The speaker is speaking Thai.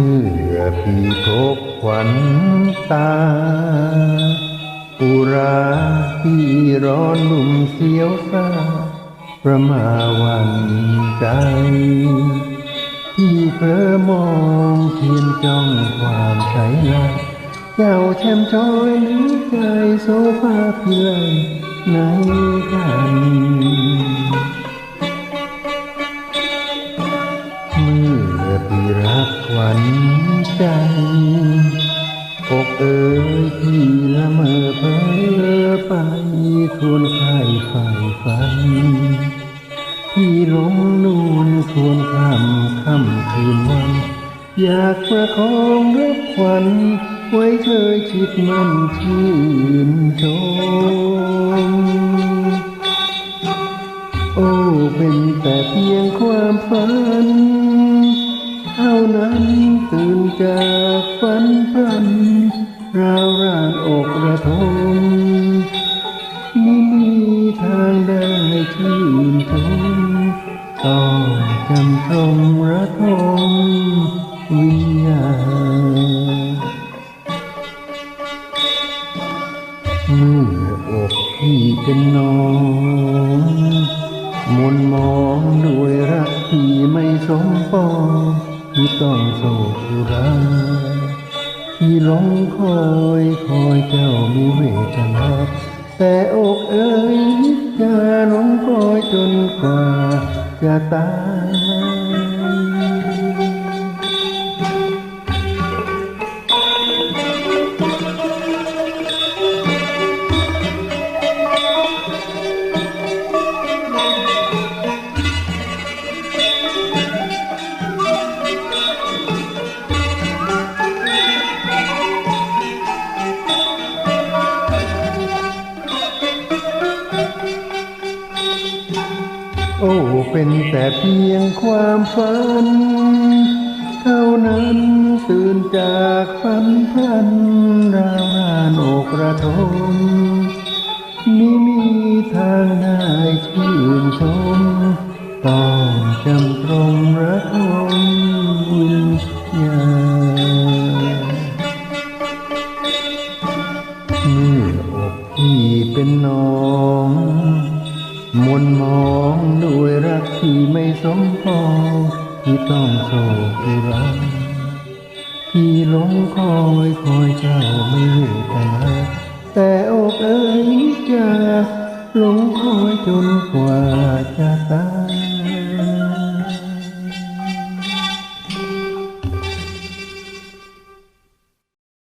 ื่อพี่ทบขวัญตาปุราที่ร้อนลุ่มเสียวซาประมาวันใจที่เพลอมองเทียนจ้องความใช้ลาเจ้าแช่มช้อยหรือใจโซฟาพิไลในกัน กขวัญใจอกเอ๋ยพี่ละเมอเพ้อไปทวนใครใฝ่ฝันพี่หลงนวลทวนคำค่ำคืนวัน อยากประคองรับขวัญไว้เคยชิดมันชื่นชมโอ้เป็นแต่เพียงความฝัน นั้นตื่นจากฝันพรันราวร่างอกระทมไม่มีทางได้ชื่นชมต้องจำทรงระทมวิญญาณเมื่ออกพี่เป็นนองมนมองด้วย ต้องโศกราที่หลงคอยคอยเจ้ามีเวทนาแต่อกเอ๋ยจะน้องคอยจนกว่าจะตาย โอ้ เป็นแต่เพียงความฝัน เท่านั้นตื่นจากฝันพันราวรานอกระทมมิมีทางได้ชื่นชมต้องจำตรงระทมวิญญาณเมื่ออกพี่เป็นน้อง มนมองด้วยรักที่ไม่สมปองที่ต้องโศกรักที่หลงคอยคอยเจ้าไม่เวทนาแต่อกเอ๋ยจะหลงคอยจนกว่าจะตาย